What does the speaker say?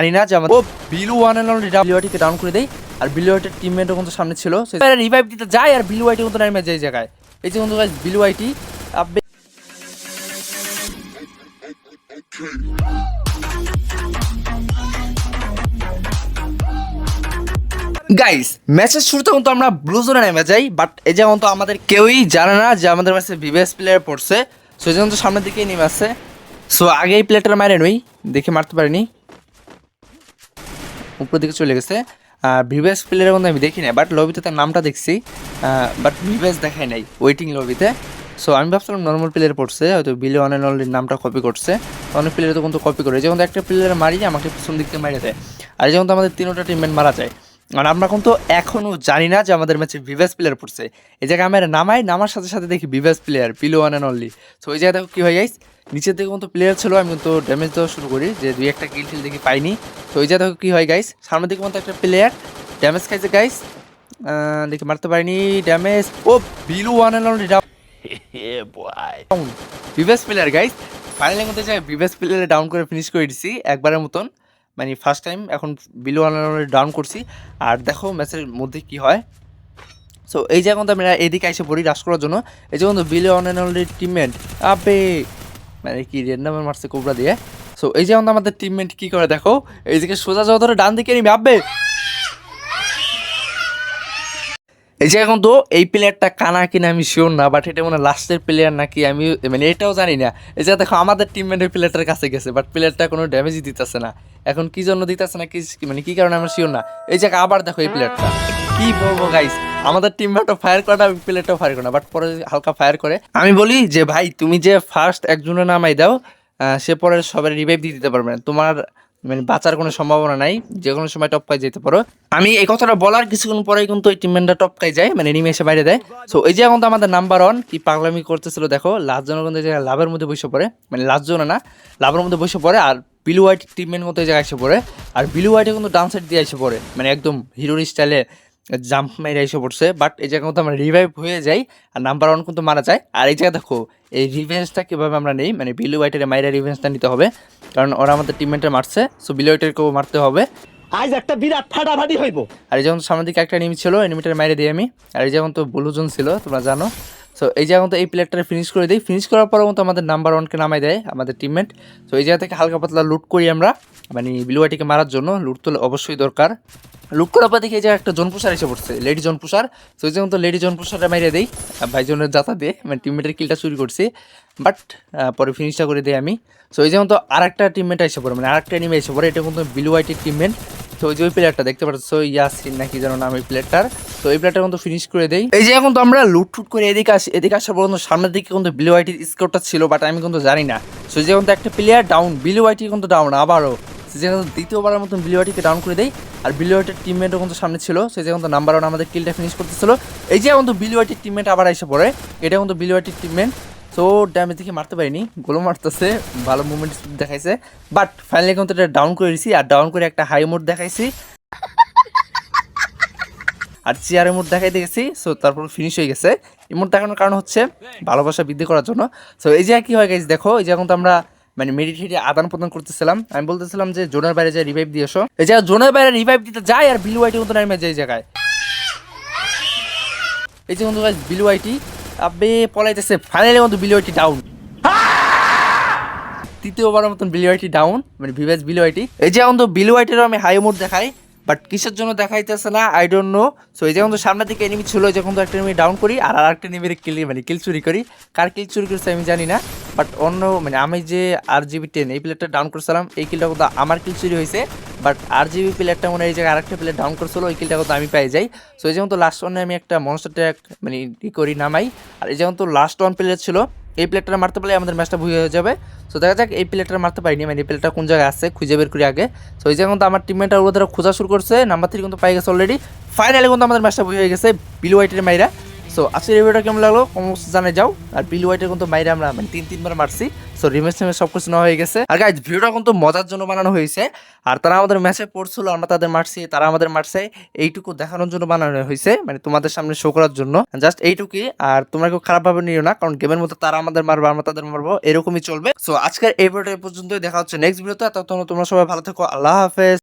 জানি না যে ও বিলু ওয়ান অ্যান্ড অনলি বিলুয়াটিকে ডাউন করে দেই। আর বিলুয়াইটের টিমমেটও কিন্তু সামনে ছিল। রিভাইভ দিতে যায় আর বিলুয়াইটি কিন্তু নেমে যায় জায়গায়। এই যে কিন্তু বিলুয়াইটি আব্বে গাইস ম্যাচের শুরুতে কিন্তু আমরা ব্লু জোনে নেমে যাই বাট এই যে কিন্তু আমাদের কেউই জানে না যে আমাদের ম্যাচে ভিভিএস প্লেয়ার পড়ছে। সো এই যে কিন্তু সামনের দিকেই নেমে আসছে। সো আগে এই প্লেয়ারটা মারে নই দেখে মারতে পারিনি। উপর দিকে চলে গেছে। আর ভিভেস প্লেয়ারের মধ্যে আমি দেখি নাই বাট লবিতে তার নামটা দেখছি। বাট ভিভেস দেখাই নাই ওয়েটিং লবিতে। সো আমি ভাবছিলাম নর্মাল প্লেয়ার পড়ছে, হয়তো বিলি অন অ্যান্ড অনলির নামটা কপি করছে। অনেক প্লেয়ার তো কিন্তু কপি করে যেমন একটা প্লেয়ার মারি, আমাকে পিছন দিক থেকে মারিয়ে দেয়। আর যেমন তো আমাদের তিনোটা টিমমেট মারা যায় আর আমরা কিন্তু এখনও জানি না যে আমাদের ম্যাচে ভিভেস প্লেয়ার পড়ছে। এই জায়গায় আমরা নামাই, নামার সাথে সাথে দেখি ভিভেস প্লেয়ার পিলো ওয়ান অ্যান্ড অনলি সো ওই জায়গায় দেখো কী হয়ে গাইস নিচের দিকে কিন্তু প্লেয়ার ছিল, আমি কিন্তু ড্যামেজ দেওয়া শুরু করি, যে দুই একটা কিল টিল দেখি পাইনি। তো ওই জায়গায় দেখো কী হয় গাইস সামনের দিকে মতো একটা প্লেয়ার ড্যামেজ খাইছে গাইস দেখি, মারতে পারিনি ড্যামেজ ও Bilu one and only down ভিভেস প্লেয়ার গাইস ফাইনালি মধ্যে যে ভিভেস প্লেয়ারে ডাউন করে ফিনিশ করে দিছি, একবারের মতন। মানে ফার্স্ট টাইম এখন বিলো ডাউন করছি। আর দেখো ম্যাচের মধ্যে কি হয়? সো এই জায়গা কিন্তু আমরা এদিকে এসে পড়ি রাশ করার জন্য। এই যে কিন্তু বিলো অনলি টিমমেট আবে! মানে কি রেড নাম্বার মারছে কোবরা দিয়ে। সো এই যে আমাদের টিমমেট কি করে দেখো? এইদিকে সোজা যাওয়া ধরে ডান দিকে নিবে আবে! এই যে এখন তো এই প্লেয়ারটা কানা কিনা আমি শিওর না বাট এটা মনে লাস্টের প্লেয়ার নাকি আমি মানে এটাও জানি না। এই যে দেখো, আমাদের টিমমেটের প্লেয়ারটার কাছে গেছে বাট প্লেয়ারটা কোনো ড্যামেজই দিতেছে না। এখন কি জন্য দিতেছে না কি মানে কি কারণে আমরা শিওর না? এই যে আবার দেখো এই প্লেয়ারটা কি বলব গাইস আমাদের টিমমেটও ফায়ার করে না প্লেয়ারটাও ফায়ার করে না বাট পরে হালকা ফায়ার করে। আমি বলি যে, ভাই, তুমি যে ফার্স্ট একজনের নামাই দাও সে পরে সবাই রিভাইভ দিয়ে দিতে পারবে না। তোমার মানে বাঁচার কোনো সম্ভাবনা নাই। যে কোনো সময় টপকায় যেতে পারো। আমি এই কথাটা বলার কিছুক্ষণ পরেই কিন্তু ওই টিমমেন্টটা টপকায় যায় মানে নিমে এসে বাইরে দেয়। সো এই যে এখন তো আমাদের নাম্বার ওয়ান কি পাগলামি করতেছিল দেখো জনের কিন্তু এই লাভের মধ্যে বসে পড়ে মানে লাস্ট জনে না, লাভের মধ্যে বসে পড়ে, আর বিলু হোয়াইট টিমমেন্ট মতো এই জায়গায় এসে পড়ে। আর বিলু হোয়াইটে কিন্তু ডান সাইড দিয়ে এসে পড়ে মানে একদম হিরোর স্টাইলে জাম্প মেরে এসে পড়ছে বাট এই জায়গা কিন্তু আমরা রিভাইভ হয়ে যাই আর নাম্বার ওয়ান কিন্তু মারা যায়। আর এই জায়গায় দেখো এই রিভেঞ্জটা কীভাবে আমরা নেই? মানে বিলু হোয়াইটের মাইরা রিভেঞ্জটা নিতে হবে কারণ ওরা আমাদের টিমমেটে মারছে সো বিলু হোয়াইটেরকেও মারতে হবে। আজ একটা বিরাট ফাটাফাটি হইব। আর এই যেমন সামনের দিকে একটা এনিমি ছিল এনিমিটার মাইরে দিই আমি। আর এই যেমন তো ব্লুজন ছিল তোমরা জানো। সো এই জায়গা তো এই প্লেয়ারটা ফিনিশ করে দিই। ফিনিশ করার পর মতো আমাদের নাম্বার ওয়ানকে নামাই দেয় আমাদের টিমমেট সো এই জায়গা থেকে হালকা পাতলা লুট করি আমরা। মানে বিলুয়াটিকে মারার জন্য লুট তো অবশ্যই দরকার। লুট করার পর দেখি এই যে একটা জনপুষার এসে পড়ছে লেডি জনপুষার তো এই যেমন তো লেডি জনপুষারটা মাইরে দেই। ভাইজনের জাতা দিয়ে মানে টিমমেটের কিলটা চুরি করছি। বাট পরে ফিনিশটা করে দিই আমি। সো এই যেমন তো আর একটা টিমমেট এসে পড়ে মানে আর একটা এনিমে এসে পড়ে। এটা কিন্তু বিলু হোয়াইটের টিমমেট তো ওই যে ওই দেখতে ইয়াসিন নাকি যেন নাম তো কিন্তু ফিনিশ করে এই যে এখন তো আমরা করে এদিকে এদিকে সামনের দিকে কিন্তু ছিল বাট আমি কিন্তু যে কিন্তু একটা প্লেয়ার ডাউন কিন্তু ডাউন আবারও। দ্বিতীয়বারের মতন বিলু ডাউন করে দেয় আর বিলু হোয়াইটের টিমমেটও কিন্তু সামনে ছিল। সে যে কিন্তু নাম্বার ওয়ান আমাদের কিলটা ফিনিশ করতেছিল। এই যে কিন্তু বিলু হোয়াইটির টিমমেট আবার এসে পড়ে। এটা কিন্তু বিলু হোয়াইটির টিমমেট তো ড্যামেজ দেখে মারতে পারিনি। গোলো মারতেছে, ভালো মুভমেন্ট দেখাইছে। বাট ফাইনালি কিন্তু এটা ডাউন করে দিছি, আর ডাউন করে একটা হাই মোড দেখাইছি। আর চেয়ারের মোড দেখাই গেছি সো তারপর ফিনিশ হয়ে গেছে। এই দেখানোর কারণ হচ্ছে ভালোবাসা বৃদ্ধি করার জন্য। সো এই যে কি হয় গেছে দেখো, এই যে এখন তো আমরা মানে মেডিটেটে আদান প্রদান করতেছিলাম। আমি বলতেছিলাম যে জোনের বাইরে যায় রিভাইভ দিয়ে এসো। এই জায়গায় জোনের বাইরে রিভাইভ দিতে যায়, আর বিলু আইটি মতো নামে যায় এই জায়গায়। এই যে বন্ধু বিলু আইটি আবে পলাইতেছে। ফাইনালি বন্ধু বিলু আইটি ডাউন তৃতীয়বারের মতন বিলু আইটি ডাউন মানে ভিভেজ বিলু আইটি এই যে এখন তো বিলু আইটিরও আমি হাই মোড দেখাই বাট কিসের জন্য দেখাইতেছে না আই ডোন্ট নো সো এই যখন তো সামনের দিকে এনিমি ছিল যখন তো একটা এনিমি ডাউন করি, আর আরেকটা এনিমির কিল মানে কিল চুরি করি। কার কিল চুরি করছে আমি জানি না বাট অন্য মানে আমি যে আর জিবি টেন এই প্লেয়ারটা ডাউন করছিলাম, এই কিলটা কিন্তু আমার কিল চুরি হয়েছে। বাট আর জিবি প্লেয়ারটা মনে হয় এই জায়গায় আরেকটা প্লেয়ার ডাউন করছিল, ওই কিলটা কিন্তু আমি পাই যাই। সো এই যেমন তো লাস্ট ওয়ানে আমি একটা মনস্টার ট্র্যাক মানে ই করি নামাই, আর এই যেমন তো লাস্ট ওয়ান প্লেয়ার ছিল, এই প্লেয়ারটা মারতে পারলে আমাদের ম্যাচটা ভুয়ে হয়ে যাবে। সো দেখা যাক এই প্লেয়ারটা মারতে পারিনি মানে এই প্লেয়ারটা কোন জায়গায় আছে, খুঁজে বের করি আগে। সো এই যে কিন্তু আমার টিমমেটটা ওদের খোঁজা শুরু করছে নাম্বার থ্রি কিন্তু পাই গেছে অলরেডি ফাইনালি কিন্তু আমাদের ম্যাচটা ভুয়ে হয়ে গেছে বিলু হোয়াইটের মাইরা। সো আজকের ভিডিওটা কেমন লাগল? কমস জানে যাও। আর বিল হোয়াইটের কিন্তু বাইরে আমরা মানে তিন, তিনবার মারছি। সো রিমেস টিমেস সব কিছু নেওয়া হয়ে গেছে। আর গাইজ ভিডিওটা কিন্তু মজার জন্য বানানো হয়েছে। আর তারা আমাদের ম্যাচে পড়ছিল, আমরা তাদের মারছি, তারা আমাদের মারছে। এইটুকু দেখানোর জন্য বানানো হয়েছে মানে তোমাদের সামনে শো করার জন্য। জাস্ট এইটুকুই। আর তোমরা কেউ খারাপ ভাবে নিও না, কারণ গেমের মধ্যে তারা আমাদের মারবো, আমরা তাদের মারবো। এরকমই চলবে। সো আজকের এই ভিডিও এই পর্যন্তই। দেখা হচ্ছে নেক্সট ভিডিওতে ততক্ষণ তোমরা সবাই ভালো থেকো। আল্লাহ হাফেজ।